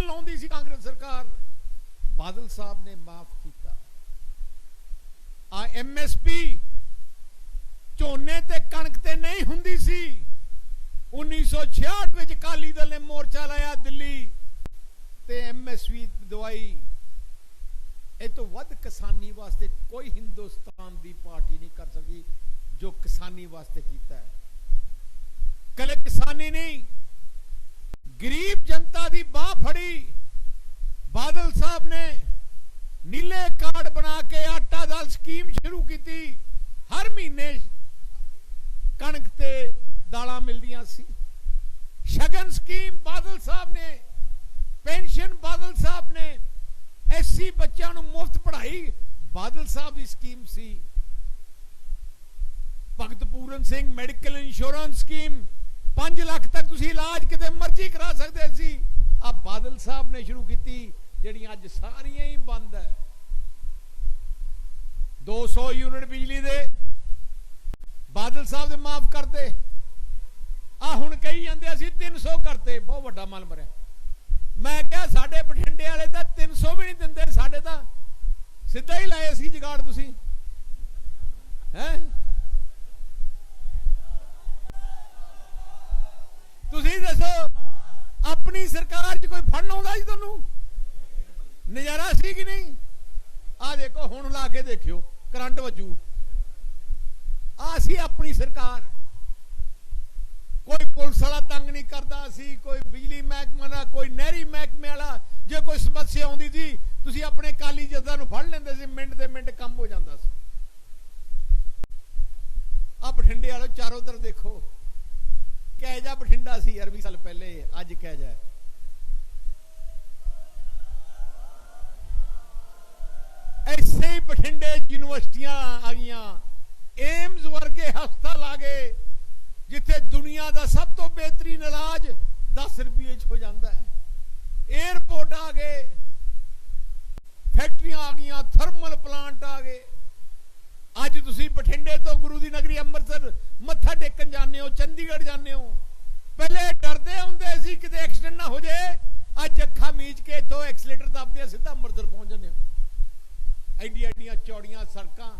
ਮੁਸ਼ਕਲ ਲਾਉਂਦੀ ਸੀ ਕਾਂਗਰਸ ਸਰਕਾਰ। ਬਾਦਲ ਸਾਹਿਬ ਨੇ ਮਾਫ ਕੀਤਾ। ਆ ਐਮਐਸਪੀ ਝੋਨੇ ਤੇ ਕਣਕ ਤੇ ਨਹੀਂ ਹੁੰਦੀ ਸੀ। 1966 ਵਿੱਚ ਕਾਲੀ ਦਲ ਨੇ ਮੋਰਚਾ ਲਾਇਆ ਦਿੱਲੀ ਤੇ ਐਮਐਸਪੀ ਦਵਾਈ। ਇਹ ਤੋਂ ਵੱਧ ਕਿਸਾਨੀ ਵਾਸਤੇ ਕੋਈ ਹਿੰਦੁਸਤਾਨ ਦੀ ਪਾਰਟੀ ਨਹੀਂ ਕਰ ਸਕਦੀ ਜੋ ਕਿਸਾਨੀ ਵਾਸਤੇ ਕੀਤਾ ਹੈ। ਕੱਲੇ ਕਿਸਾਨੀ ਨਹੀਂ ਗਰੀਬ ਜਨਤਾ ਦੀ ਬਾਹ ਫੜੀ। ਬਾਦਲ ਸਾਹਿਬ ਨੇ ਨੀਲੇ ਕਾਰਡ ਬਣਾ ਕੇ ਆਟਾ ਦਾਲ ਸਕੀਮ ਸ਼ੁਰੂ ਕੀਤੀ। ਹਰ ਮਹੀਨੇ ਕਣਕ ਤੇ ਦਾਲਾਂ ਮਿਲਦੀਆਂ ਸੀ। ਸ਼ਗਨ ਸਕੀਮ ਬਾਦਲ ਸਾਹਿਬ ਨੇ, ਪੈਨਸ਼ਨ ਬਾਦਲ ਸਾਹਿਬ ਨੇ ਐਸਸੀ ਬੱਚਿਆਂ ਨੂੰ ਮੁਫਤ ਪੜ੍ਹਾਈ ਬਾਦਲ ਸਾਹਿਬ ਦੀ ਸਕੀਮ ਸੀ। Bhagat Puran Singh medical insurance scheme 5 lakh ਤੱਕ ਤੁਸੀਂ ਇਲਾਜ ਕਿਤੇ ਮਰਜ਼ੀ ਕਰਾ ਸਕਦੇ ਸੀ। ਆ ਬਾਦਲ ਸਾਹਿਬ ਨੇ ਸ਼ੁਰੂ ਕੀਤੀ, ਜਿਹੜੀਆਂ ਅੱਜ ਸਾਰੀਆਂ ਹੀ ਬੰਦ ਹੈ। 200 ਯੂਨਿਟ ਬਿਜਲੀ ਦੇ ਬਾਦਲ ਸਾਹਿਬ ਦੇ ਮਾਫ ਕਰਦੇ। ਆ ਹੁਣ ਕਹੀ ਜਾਂਦੇ ਅਸੀਂ 300 ਕਰਤੇ, ਬਹੁਤ ਵੱਡਾ ਮਨ ਮਰਿਆ। ਮੈਂ ਕਿਹਾ, ਸਾਡੇ ਬਠਿੰਡੇ ਵਾਲੇ ਤਾਂ 300 ਵੀ ਨਹੀਂ ਦਿੰਦੇ, ਸਾਡੇ ਤਾਂ ਸਿੱਧਾ ਹੀ ਲਾਏ ਸੀ ਜਗਾੜ ਤੁਸੀਂ। ਹੈ? ਕੋਈ ਫੜ ਆਉਂਦਾ ਜੀ ਤੁਹਾਨੂੰ? ਨਜ਼ਾਰਾ ਸੀ ਕਿ ਨਹੀਂ? ਆ ਦੇਖੋ, ਹੁਣ ਲਾ ਕੇ ਦੇਖਿਓ, ਕਰੰਟ ਵਜੂ। ਆ ਸੀ ਆਪਣੀ ਸਰਕਾਰ। ਕੋਈ ਪੁਲਿਸ ਵਾਲਾ ਤੰਗ ਨਹੀਂ ਕਰਦਾ ਸੀ, ਕੋਈ ਬਿਜਲੀ ਮਹਿਕਮਾ ਦਾ, ਕੋਈ ਨਹਿਰੀ ਮਹਿਕਮੇ ਵਾਲਾ। ਜੇ ਕੋਈ ਸਮੱਸਿਆ ਆਉਂਦੀ ਸੀ, ਤੁਸੀਂ ਆਪਣੇ ਕਾਲੀ ਜੱਦਾਂ ਨੂੰ ਫੜ ਲੈਂਦੇ ਸੀ, ਮਿੰਟ ਦੇ ਮਿੰਟ ਕੰਮ ਹੋ ਜਾਂਦਾ ਸੀ। ਆ ਬਠਿੰਡੇ ਵਾਲੋ, ਚਾਰੋਂ ਤਰਫ ਦੇਖੋ। ਕਹਿ ਜਾ ਬਠਿੰਡਾ ਸੀ ਯਾਰ 20 ਸਾਲ ਪਹਿਲੇ, ਅੱਜ ਕਹਿ ਜਾ ਯੂਨੀਵਰਸਿਟੀਆਂ ਆ ਗਈਆਂ ਏਮਜ਼ ਵਰਗੇ ਹਸਪਤਾਲ ਆ ਗਏ ਜਿੱਥੇ ਦੁਨੀਆ ਦਾ ਸਭ ਤੋਂ ਬਿਹਤਰੀਨ ਇਲਾਜ 10 ਰੁਪਏ 'ਚ ਹੋ ਜਾਂਦਾ ਹੈ। 에어ਪੋਰਟ ਆ ਗਏ ਫੈਕਟਰੀਆਂ ਆ ਗਈਆਂ ਥਰਮਲ ਪਲਾਂਟ ਆ ਗਏ। ਅੱਜ ਤੁਸੀਂ ਬਠਿੰਡੇ ਤੋਂ ਗੁਰੂ ਦੀ ਨਗਰੀ ਅੰਮ੍ਰਿਤਸਰ ਮੱਥਾ ਟੇਕਣ ਜਾਂਦੇ ਹੋ ਚੰਡੀਗੜ੍ਹ ਜਾਂਦੇ ਹੋ। ਪਹਿਲੇ ਡਰਦੇ ਹੁੰਦੇ ਸੀ ਕਿਤੇ ਐਕਸੀਡੈਂਟ ਨਾ ਹੋ ਜਾਏ ਅੱਜ ਅੱਖਾਂ ਮੀਚ ਕੇ ਇਥੋਂ ਐਕਸਲੇਟਰ ਦੱਬਦੇ ਆ, ਸਿੱਧਾ ਅੰਮ੍ਰਿਤਸਰ ਪਹੁੰਚ ਜਾਂਦੇ ਹੋ। ਐਡੀਆਂ ਐਡੀਆਂ ਚੌੜੀਆਂ ਸੜਕਾਂ।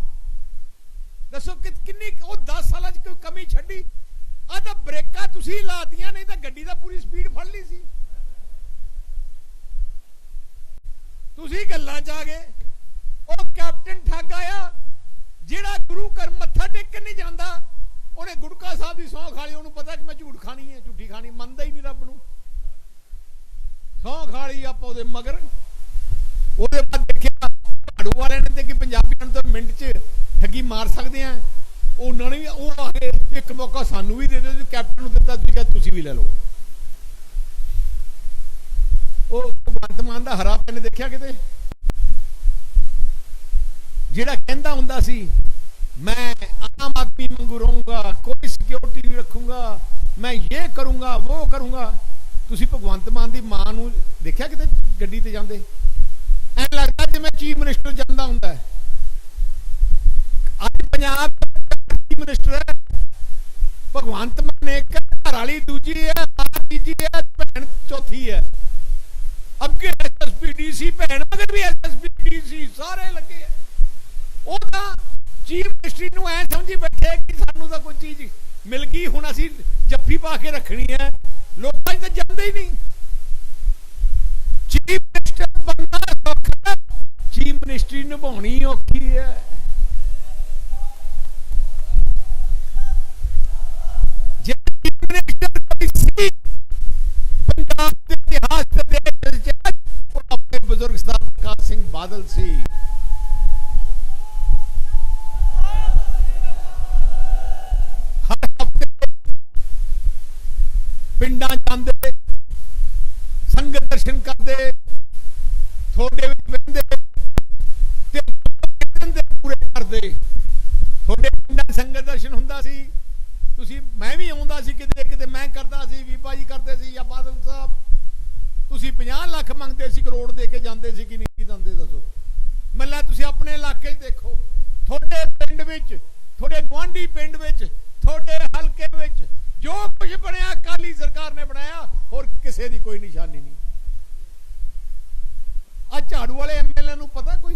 ਦੱਸੋ ਕਿ ਕਿੰਨੀ ਉਹ 10 ਸਾਲਾਂ 'ਚ ਕੋਈ ਕਮੀ ਛੱਡੀ? ਆ ਤਾਂ ਬ੍ਰੇਕਾਂ ਤੁਸੀਂ ਲਾਤੀਆਂ, ਨਹੀਂ ਤਾਂ ਗੱਡੀ ਦਾ ਪੂਰੀ ਸਪੀਡ ਫੜ ਲਈ ਸੀ। ਤੁਸੀਂ ਗੱਲਾਂ 'ਚ ਆ ਗਏ। ਉਹ ਕੈਪਟਨ ਠੱਗ ਆਇਆ, ਜਿਹੜਾ ਗੁਰੂ ਘਰ ਮੱਥਾ ਟੇਕਣ ਨਹੀਂ ਜਾਂਦਾ, ਉਹਨੇ ਗੁੜਕਾ ਸਾਹਿਬ ਦੀ ਸੌਂ ਲਈ। ਉਹਨੂੰ ਪਤਾ ਕਿ ਮੈਂ ਝੂਠ ਖਾਣੀ ਹੈ, ਝੂਠੀ ਖਾਣੀ, ਮੰਨਦਾ ਹੀ ਨਹੀਂ ਰੱਬ ਨੂੰ। ਸੌਂ ਖਾ ਲਈ ਆਪਾਂ ਉਹਦੇ ਮਗਰ। ਉਹਦੇ ਬਾਅਦ ਝਾੜੂ ਵਾਲਿਆਂ ਨੇ ਤੇ ਕਿ ਪੰਜਾਬੀਆਂ ਨੂੰ ਤਾਂ ਮਿੰਟ 'ਚ ਠੱਗੀ ਮਾਰ ਸਕਦੇ ਆ। ਉਹਨਾਂ ਨੇ ਵੀ ਉਹ ਆ ਕੇ ਇੱਕ ਮੌਕਾ ਸਾਨੂੰ ਵੀ ਦੇ ਦਿਓ, ਜੀ ਕੈਪਟਨ ਨੂੰ ਦਿੱਤਾ, ਤੁਸੀਂ ਤੁਸੀਂ ਵੀ ਲੈ ਲਓ। ਉਹ ਭਗਵੰਤ ਮਾਨ ਦਾ ਹਰਾ ਪੈਨ ਦੇਖਿਆ ਕਿਤੇ? ਜਿਹੜਾ ਕਹਿੰਦਾ ਹੁੰਦਾ ਸੀ, ਮੈਂ ਆਮ ਆਦਮੀ ਵਾਂਗੂ ਰਹੂੰਗਾ, ਕੋਈ ਸਿਕਿਉਰਿਟੀ ਨਹੀਂ ਰੱਖੂੰਗਾ, ਮੈਂ ਇਹ ਕਰੂੰਗਾ ਉਹ ਕਰੂੰਗਾ। ਤੁਸੀਂ ਭਗਵੰਤ ਮਾਨ ਦੀ ਮਾਂ ਨੂੰ ਦੇਖਿਆ ਕਿਤੇ ਗੱਡੀ ਤੇ ਜਾਂਦੇ? ਜਿਵੇਂ ਚੀਫ ਮਿਨਿਸਟਰ ਜਾਂਦਾ ਹੁੰਦਾ ਹੈ। ਅੱਜ ਪੰਜਾਬ ਚੀਫ ਮਿਨਿਸਟਰ ਹੈ। ਭਗਵੰਤ ਮਾਨ ਇੱਕ ਘਰ ਵਾਲੀ ਦੂਜੀ ਹੈ ਮਾਂ ਤੀਜੀ ਹੈ, ਭੈਣ ਚੌਥੀ ਹੈ। ਅੱਗੇ ਐਸਐਸਪੀ ਡੀਸੀ ਭੈਣ ਮਗਰ ਵੀ ਐਸਐਸਪੀ ਡੀਸੀ ਸਾਰੇ ਲੱਗੇ ਉਹ ਤਾਂ ਚੀਫ ਮਿਨਿਸਟਰੀ ਨੂੰ ਐ ਸਮਝੀ ਬੈਠੇ ਕਿ ਸਾਨੂੰ ਤਾਂ ਕੋਈ ਚੀਜ਼ ਮਿਲ ਗਈ, ਹੁਣ ਅਸੀਂ ਜੱਫੀ ਪਾ ਕੇ ਰੱਖਣੀ ਹੈ। ਲੋਕਾਂ 'ਚ ਤਾਂ ਜਾਂਦੇ ਹੀ ਨਹੀਂ। ਮਿਨਿਸਟਰੀ ਨਿਭਾਉਣੀ ਔਖੀ ਹੈ। ਪੰਜਾਬ ਦੇ ਇਤਿਹਾਸ ਦੇ ਵਿੱਚ ਉਹ ਆਪਣੇ ਬਜ਼ੁਰਗ ਸਾਹਿਬ ਪ੍ਰਕਾਸ਼ ਸਿੰਘ ਬਾਦਲ ਸੀ। ਪਿੰਡਾਂ ਜਾਂਦੇ, ਸੰਗਤ ਦਰਸ਼ਨ ਕਰਦੇ ਥੋੜੇ ਵਿੱਚ ਮੈਂ ਵੀ ਆਉਂਦਾ ਸੀ ਕਿਤੇ ਕਿਤੇ ਮੈਂ ਕਰਦਾ ਸੀ ਵੀਪਾ ਜੀ ਕਰਦੇ ਸੀ, ਜਾਂ ਬਾਦਲ ਸਾਹਿਬ। ਤੁਸੀਂ 50 ਲੱਖ ਮੰਗਦੇ ਸੀ, ਕਰੋੜ ਦੇ ਕੇ ਜਾਂਦੇ ਸੀ ਕਿ ਨਹੀਂ ਜਾਂਦੇ, ਦੱਸੋ। ਮੱਲਾ, ਤੁਸੀਂ ਆਪਣੇ ਇਲਾਕੇ 'ਚ ਦੇਖੋ। ਤੁਹਾਡੇ ਪਿੰਡ ਵਿੱਚ, ਤੁਹਾਡੇ ਗਵਾਂਢੀ ਪਿੰਡ ਵਿੱਚ, ਤੁਹਾਡੇ ਹਲਕੇ ਵਿੱਚ ਜੋ ਕੁਝ ਬਣਿਆ ਕਾਲੀ ਸਰਕਾਰ ਨੇ ਬਣਾਇਆ, ਹੋਰ ਕਿਸੇ ਦੀ ਕੋਈ ਨਿਸ਼ਾਨੀ ਨਹੀਂ। ਝਾੜੂ ਵਾਲੇ ਐਮਐਲਏ ਨੂੰ ਪਤਾ ਕੋਈ?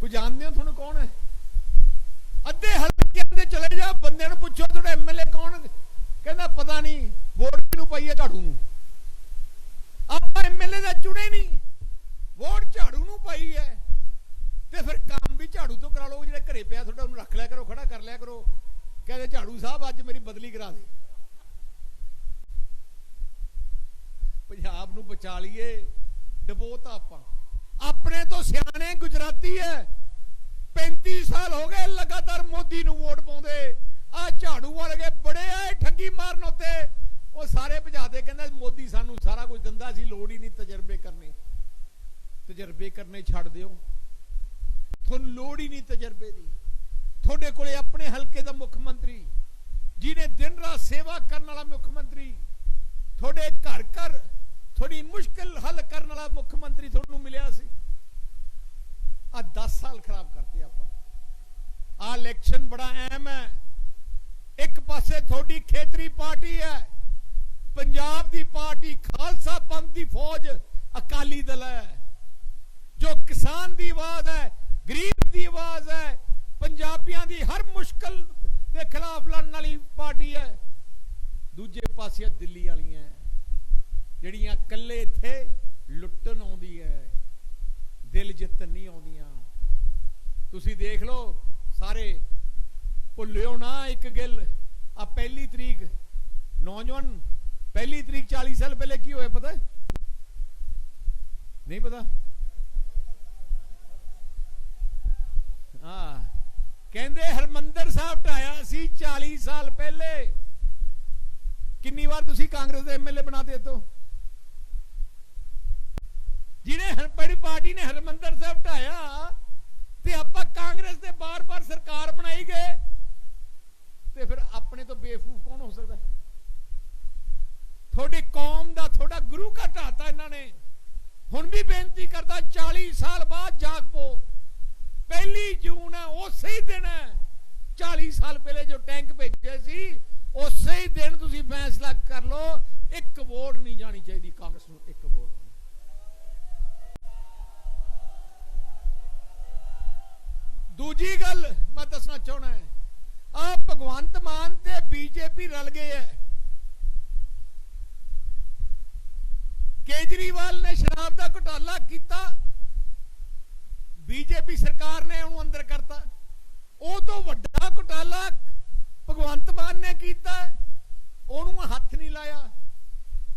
ਕੋਈ ਜਾਣਦੇ ਹੋ ਤੁਹਾਨੂੰ ਕੌਣ ਹੈ? ਅੱਧੇ ਹਲਕਿਆਂ ਦੇ ਚਲੇ ਜਾ, ਬੰਦਿਆਂ ਨੂੰ ਪੁੱਛੋ ਤੁਹਾਡਾ ਐਮਐਲਏ ਕੌਣ ਕਹਿੰਦਾ ਪਤਾ ਨਹੀਂ, ਵੋਟ ਕਿਹਨੂੰ ਪਾਈ ਹੈ ਝਾੜੂ ਨੂੰ। ਆਪਾਂ ਐਮਐਲਏ ਦਾ ਚੁਣੇ ਨਹੀਂ। ਵੋਟ ਝਾੜੂ ਨੂੰ ਪਾਈ ਹੈ। ਤੇ ਫਿਰ ਕੰਮ ਵੀ ਝਾੜੂ ਤੋਂ ਕਰਾ ਲਓ, ਜਿਹੜੇ ਘਰੇ ਪਿਆ ਤੁਹਾਡਾ ਉਹਨੂੰ ਰੱਖ ਲਿਆ ਕਰੋ, ਖੜਾ ਕਰ ਲਿਆ ਕਰੋ। ਕਹਿੰਦੇ ਝਾੜੂ ਸਾਹਿਬ, ਅੱਜ ਮੇਰੀ ਬਦਲੀ ਕਰਾ ਦੇ। ਪੰਜਾਬ ਨੂੰ ਬਚਾ ਲਈਏ ਡਬੋਤਾ ਆਪਾਂ। ਆਪਣੇ ਤੋਂ ਸਿਆਣੇ ਗੁਜਰਾਤੀ ਹੈ। 35 ਸਾਲ ਹੋ ਗਏ ਲਗਾਤਾਰ ਮੋਦੀ ਨੂੰ ਵੋਟ ਪਾਉਂਦੇ। ਆ ਝਾੜੂ ਵਾਲੇ ਬੜੇ ਆਏ ਠੱਗੀ ਮਾਰਨ ਉੱਤੇ। ਉਹ ਸਾਰੇ ਭਜਾਦੇ ਕਹਿੰਦੇ ਮੋਦੀ ਸਾਨੂੰ ਸਾਰਾ ਕੁਝ ਦਿੰਦਾ ਸੀ ਲੋੜ ਹੀ ਨਹੀਂ ਤਜਰਬੇ ਕਰਨੇ। ਤਜਰਬੇ ਕਰਨੇ ਛੱਡ ਦਿਓ। ਤੁਹਾਨੂੰ ਲੋੜ ਹੀ ਨਹੀਂ ਤਜਰਬੇ ਦੀ। ਤੁਹਾਡੇ ਕੋਲੇ ਆਪਣੇ ਹਲਕੇ ਦਾ ਮੁੱਖ ਮੰਤਰੀ, ਜਿਹਨੇ ਦਿਨ ਰਾਤ ਸੇਵਾ ਕਰਨ ਵਾਲਾ ਮੁੱਖ ਮੰਤਰੀ, ਤੁਹਾਡੇ ਘਰ ਘਰ ਥੋੜੀ ਮੁਸ਼ਕਲ ਹੱਲ ਕਰਨ ਵਾਲਾ ਮੁੱਖ ਮੰਤਰੀ ਤੁਹਾਨੂੰ ਮਿਲਿਆ ਸੀ। ਆ 10 ਸਾਲ ਖਰਾਬ ਕਰਤੇ ਆਪਾਂ। ਆ ਇਲੈਕਸ਼ਨ ਬੜਾ ਅਹਿਮ ਹੈ। ਇੱਕ ਪਾਸੇ ਤੁਹਾਡੀ ਖੇਤਰੀ ਪਾਰਟੀ ਹੈ। ਪੰਜਾਬ ਦੀ ਪਾਰਟੀ ਖਾਲਸਾ ਪੰਥ ਦੀ ਫੌਜ ਅਕਾਲੀ ਦਲ ਹੈ। ਜੋ ਕਿਸਾਨ ਦੀ ਆਵਾਜ਼ ਹੈ, ਗਰੀਬ ਦੀ ਆਵਾਜ਼ ਹੈ, ਪੰਜਾਬੀਆਂ ਦੀ ਹਰ ਮੁਸ਼ਕਲ ਦੇ ਖਿਲਾਫ ਲੜਨ ਵਾਲੀ ਪਾਰਟੀ ਹੈ। ਦੂਜੇ ਪਾਸੇ ਦਿੱਲੀ ਵਾਲੀਆਂ ਜਿਹੜੀਆਂ ਇਕੱਲੇ ਇੱਥੇ ਲੁੱਟਣ ਆਉਂਦੀ ਹੈ, ਦਿਲ ਜਿੱਤਣ ਨਹੀਂ ਆਉਂਦੀਆਂ। ਤੁਸੀਂ ਦੇਖ ਲਓ ਸਾਰੇ ਭੁੱਲਿਓ ਨਾ ਇੱਕ ਗਿੱਲ। ਆ ਪਹਿਲੀ ਤਰੀਕ ਨੌਜਵਾਨ, ਪਹਿਲੀ ਤਰੀਕ 40 ਸਾਲ ਪਹਿਲੇ ਕੀ ਹੋਇਆ ਪਤਾ? ਨਹੀਂ ਪਤਾ? ਹਾਂ, ਕਹਿੰਦੇ ਹਰਮੰਦਰ ਸਾਹਿਬ ਢਾਇਆ ਸੀ 40 ਸਾਲ ਪਹਿਲੇ। ਕਿੰਨੀ ਵਾਰ ਤੁਸੀਂ ਕਾਂਗਰਸ ਦੇ ਐਮਐਲਏ ਬਣਾਤੇ ਤੋਂ ਜਿਹਨੇ ਹਰ ਬੜੀ ਪਾਰਟੀ ਨੇ ਹਰਮੰਦਰ ਸਾਹਿਬ ਢਾਇਆ। ਤੇ ਆਪਾਂ ਕਾਂਗਰਸ ਦੇ ਬਾਰ-ਬਾਰ ਸਰਕਾਰ ਬਣਾਈ ਗਏ। ਤੇ ਫਿਰ ਆਪਣੇ ਤੋਂ ਬੇਵਕੂਫ ਕੌਣ ਹੋ ਸਕਦਾ? ਹੈ? ਤੁਹਾਡੀ ਕੌਮ ਦਾ ਤੁਹਾਡਾ ਗੁਰੂ ਘਰ ਢਾਤਾ ਇਹਨਾਂ ਨੇ। ਹੁਣ ਵੀ ਬੇਨਤੀ ਕਰਦਾ 40 ਸਾਲ ਬਾਅਦ ਜਾਗ ਪੋ। ਪਹਿਲੀ ਜੂਨ ਹੈ, ਉਸੇ ਹੀ ਦਿਨ ਹੈ। 40 ਸਾਲ ਪਹਿਲੇ ਜੋ ਟੈਂਕ ਭੇਜੇ ਸੀ, ਉਸੇ ਹੀ ਦਿਨ ਤੁਸੀਂ ਫੈਸਲਾ ਕਰ ਲਓ, ਇੱਕ ਵੋਟ ਨਹੀਂ ਜਾਣੀ ਚਾਹੀਦੀ ਕਾਂਗਰਸ ਨੂੰ, ਇੱਕ ਵੋਟ। ਦੂਜੀ ਗੱਲ ਮੈਂ ਦੱਸਣਾ ਚਾਹਣਾ ਹੈ। ਆ ਭਗਵੰਤ ਮਾਨ ਤੇ ਬੀਜੇਪੀ ਰਲ ਗਏ ਹੈ ਕੇਜਰੀਵਾਲ ਨੇ ਸ਼ਰਾਬ ਦਾ ਘੁਟਾਲਾ ਕੀਤਾ। ਬੀਜੇਪੀ ਸਰਕਾਰ ਨੇ ਉਹਨੂੰ ਅੰਦਰ ਕਰਤਾ। ਉਹ ਤੋਂ ਵੱਡਾ ਘੁਟਾਲਾ ਭਗਵੰਤ ਮਾਨ ਨੇ ਕੀਤਾ। ਉਹਨੂੰ ਹੱਥ ਨਹੀਂ ਲਾਇਆ।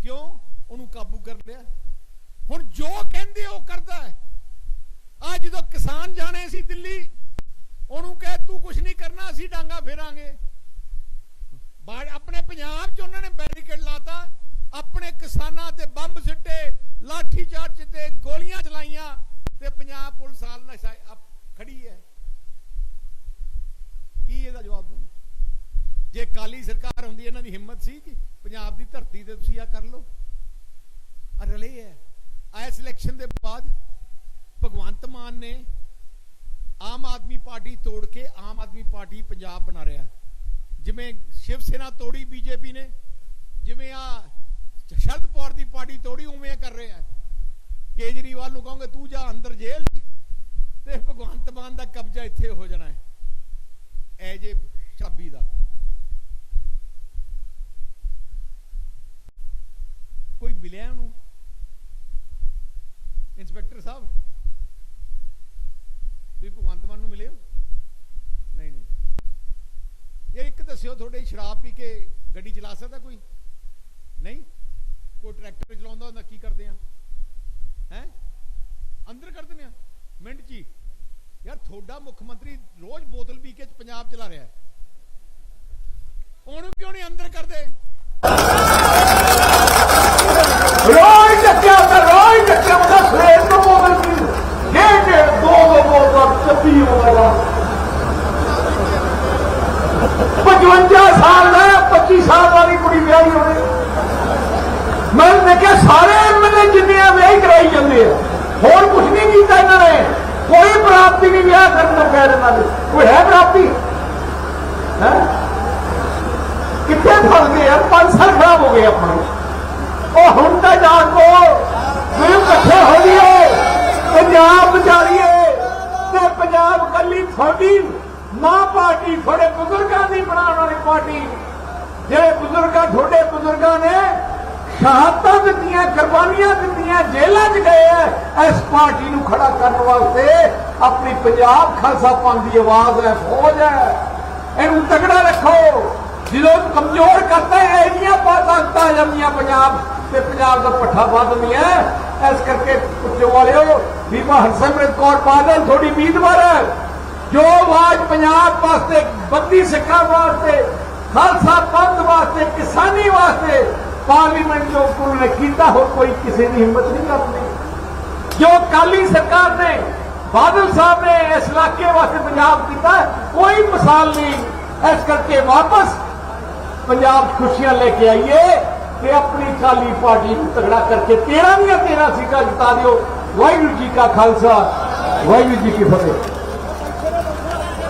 ਕਿਉਂ? ਉਹਨੂੰ ਕਾਬੂ ਕਰ ਲਿਆ। ਹੁਣ ਜੋ ਕਹਿੰਦੇ ਉਹ ਕਰਦਾ ਹੈ। ਆ ਜਦੋਂ ਕਿਸਾਨ ਜਾਣੇ ਸੀ ਦਿੱਲੀ ਉਹਨੂੰ ਕਹੇ, ਤੂੰ ਕੁਝ ਨਹੀਂ ਕਰਨਾ, ਅਸੀਂ ਡਾਂਗਾ ਫੇਰਾਂਗੇ। ਬਾੜ ਆਪਣੇ ਪੰਜਾਬ 'ਚ ਉਹਨਾਂ ਨੇ ਬੈਰੀਕੇਡ ਲਾਤਾ। ਆਪਣੇ ਕਿਸਾਨਾਂ ਤੇ ਬੰਬ ਸਿੱਟੇ, ਲਾਠੀ ਚਾਰਜ ਤੇ ਗੋਲੀਆਂ ਚਲਾਈਆਂ ਤੇ ਪੰਜਾਬ ਪੁਲਿਸ ਹਾਲ ਨਸ਼ਾ ਖੜੀ ਹੈ। ਕੀ ਇਹਦਾ ਜਵਾਬ ਦੂੰ ਜੇ ਕਾਲੀ ਸਰਕਾਰ ਹੁੰਦੀ, ਇਹਨਾਂ ਦੀ ਹਿੰਮਤ ਸੀ ਕਿ ਪੰਜਾਬ ਦੀ ਧਰਤੀ ਤੇ ਤੁਸੀਂ ਆ ਕਰ ਲਓ। ਆ ਰਲੇ ਹੈ। ਆ ਇਲੈਕਸ਼ਨ ਦੇ ਬਾਅਦ ਭਗਵੰਤ ਮਾਨ ਨੇ ਆਮ ਆਦਮੀ ਪਾਰਟੀ ਤੋੜ ਕੇ ਆਮ ਆਦਮੀ ਪਾਰਟੀ ਪੰਜਾਬ ਬਣਾ ਰਿਹਾ ਜਿਵੇਂ ਸ਼ਿਵ ਸੈਨਾ ਤੋੜੀ ਬੀਜੇਪੀ ਨੇ, ਜਿਵੇਂ ਆ ਸ਼ਰਦ ਪਵਾਰ ਦੀ ਪਾਰਟੀ ਤੋੜੀ, ਉਵੇਂ ਕਰ ਰਿਹਾ ਹੈ। ਕੇਜਰੀਵਾਲ ਨੂੰ ਕਹੋਗੇ, ਤੂੰ ਜਾ ਅੰਦਰ ਜੇਲ੍ਹ 'ਚ ਤੇ ਭਗਵੰਤ ਮਾਨ ਦਾ ਕਬਜ਼ਾ ਇੱਥੇ ਹੋ ਜਾਣਾ ਹੈ। ਐ ਜੇ ਚਾਬੀ ਦਾ। ਕੋਈ ਮਿਲਿਆ ਉਹਨੂੰ? ਇੰਸਪੈਕਟਰ ਸਾਹਿਬ? ਤੁਸੀਂ ਭਗਵੰਤ ਮਾਨ ਨੂੰ ਮਿਲੇ ਹੋ ਨਹੀਂ ਨਹੀਂ। ਇਹ ਇੱਕ ਦੱਸਿਓ, ਤੁਹਾਡੇ ਸ਼ਰਾਬ ਪੀ ਕੇ ਗੱਡੀ ਚਲਾ ਸਕਦਾ ਕੋਈ? ਨਹੀਂ? ਕੋਈ ਟਰੈਕਟਰ ਚਲਾਉਂਦਾ ਹੁੰਦਾ, ਕੀ ਕਰਦੇ ਆ? ਹੈ? ਅੰਦਰ ਕਰ ਦਿੰਦੇ ਆ। ਮਿੰਟ ਚ ਹੀ। ਯਾਰ ਤੁਹਾਡਾ ਮੁੱਖ ਮੰਤਰੀ ਰੋਜ਼ ਬੋਤਲ ਪੀ ਕੇ ਪੰਜਾਬ ਚਲਾ ਰਿਹਾ ਹੈ। ਉਹਨੂੰ ਕਿਉਂ ਨਹੀਂ ਅੰਦਰ ਕਰਦੇ? ਰੋਜ਼ ਚੱਕਿਆ ਤਾਂ ਰੋਜ਼ ਚੱਕਿਆ ਉਹਦਾ ਸਵੇਰ ਤੋਂ ਬੋਲ ਸੀ ਜੇ ਜੇ ਦੋ ਦੋ ਬੋਲ ਦਾ 55 ਸਾਲ ਦਾ 25 ਸਾਲ ਵਾਲੀ ਕੁੜੀ ਵਿਆਹੀ ਹੋਵੇ। ਮੈਂ ਨੇ ਕਿਹਾ ਸਾਰੇ ਐਮਐਲਏ ਜਿੰਨੇ ਆ ਵਿਆਹ ਹੀ ਕਰਾਈ ਜਾਂਦੇ ਆ। ਹੋਰ ਕੁਝ ਨਹੀਂ ਕੀਤਾ ਇਹਨਾਂ ਨੇ। ਕੋਈ ਪ੍ਰਾਪਤੀ ਨਹੀਂ ਵਿਆਹ ਕਰਨ ਦਾ ਕਹਿ ਇਹਨਾਂ ਦੇ। ਕੋਈ ਹੈ ਪ੍ਰਾਪਤੀ? ਹੈ? ਕਿੱਥੇ ਫਸ ਗਏ ਯਾਰ? 5 ਸਾਲ ਖਰਾਬ ਹੋ ਗਏ ਆਪਣੇ। ਉਹ ਹੁਣ ਤਾਂ ਜਾਣ ਕੋ ਫਿਰ ਇਕੱਠੇ ਹੋ ਗਏ ਪੰਜਾਬ ਵਿਚਾਰੀ ਤੁਹਾਡੀ ਮਾਂ ਪਾਰਟੀ ਤੁਹਾਡੇ ਬਜ਼ੁਰਗਾਂ ਦੀ ਬਣਾਉਣ ਵਾਲੀ ਪਾਰਟੀ। ਜਿਹੜੇ ਬਜ਼ੁਰਗਾਂ, ਤੁਹਾਡੇ ਬਜ਼ੁਰਗਾਂ ਨੇ ਸ਼ਹਾਦਤਾਂ ਦਿੱਤੀਆਂ, ਕੁਰਬਾਨੀਆਂ ਦਿੱਤੀਆਂ, ਜੇਲ੍ਹਾਂ 'ਚ ਗਏ ਐ, ਇਸ ਪਾਰਟੀ ਨੂੰ ਖੜਾ ਕਰਨ ਵਾਸਤੇ ਆਪਣੀ ਪੰਜਾਬ ਖਾਲਸਾ ਪੰਥ ਦੀ ਆਵਾਜ਼ ਹੈ ਫੌਜ ਹੈ ਇਹਨੂੰ ਤਗੜਾ ਰੱਖੋ। ਜਦੋਂ ਕਮਜ਼ੋਰ ਕਰਤਾ ਹੈ ਇਹਦੀਆਂ ਤਾਕਤਾਂ ਜਾਂਦੀਆਂ ਪੰਜਾਬ ਤੇ ਪੰਜਾਬ ਦਾ ਪੱਠਾ ਵੱਧਦੀਆਂ ਇਸ ਕਰਕੇ ਪੁੱਛੋ ਵਾਲਿਓ, ਬੀਬਾ ਹਰਸਿਮਰਤ ਕੌਰ ਬਾਦਲ, ਤੁਹਾਡੀ ਉਮੀਦਵਾਰ ਹੈ ਜੋ ਆਵਾਜ਼ ਪੰਜਾਬ ਵਾਸਤੇ ਬੱਦੀ ਸਿੱਖਾਂ ਵਾਸਤੇ ਖਾਲਸਾ ਪੰਥ ਵਾਸਤੇ ਕਿਸਾਨੀ ਵਾਸਤੇ ਪਾਰਲੀਮੈਂਟ ਜੋ ਕੋਲ ਨੇ ਕੀਤਾ ਹੋਰ ਕੋਈ ਕਿਸੇ ਦੀ ਹਿੰਮਤ ਨਹੀਂ ਕਰਦੀ ਜੋ ਕਾਲੀ ਸਰਕਾਰ ਨੇ ਬਾਦਲ ਸਾਹਿਬ ਨੇ ਇਸ ਇਲਾਕੇ ਵਾਸਤੇ ਪੰਜਾਬ ਕੀਤਾ ਕੋਈ ਮਿਸਾਲ ਨਹੀਂ ਇਸ ਕਰਕੇ ਵਾਪਸ ਪੰਜਾਬ 'ਚ ਖੁਸ਼ੀਆਂ ਲੈ ਕੇ ਆਈਏ ਤੇ ਆਪਣੀ ਕਾਲੀ ਪਾਰਟੀ ਨੂੰ ਤਗੜਾ ਕਰਕੇ 13 ਦੀਆਂ 13 ਸੀਟਾਂ ਜਿਤਾ ਦਿਓ ਵਾਹਿਗੁਰੂ ਜੀ ਕਾ ਖਾਲਸਾ ਵਾਹਿਗੁਰੂ ਜੀ ਕੀ ਫਤਿਹ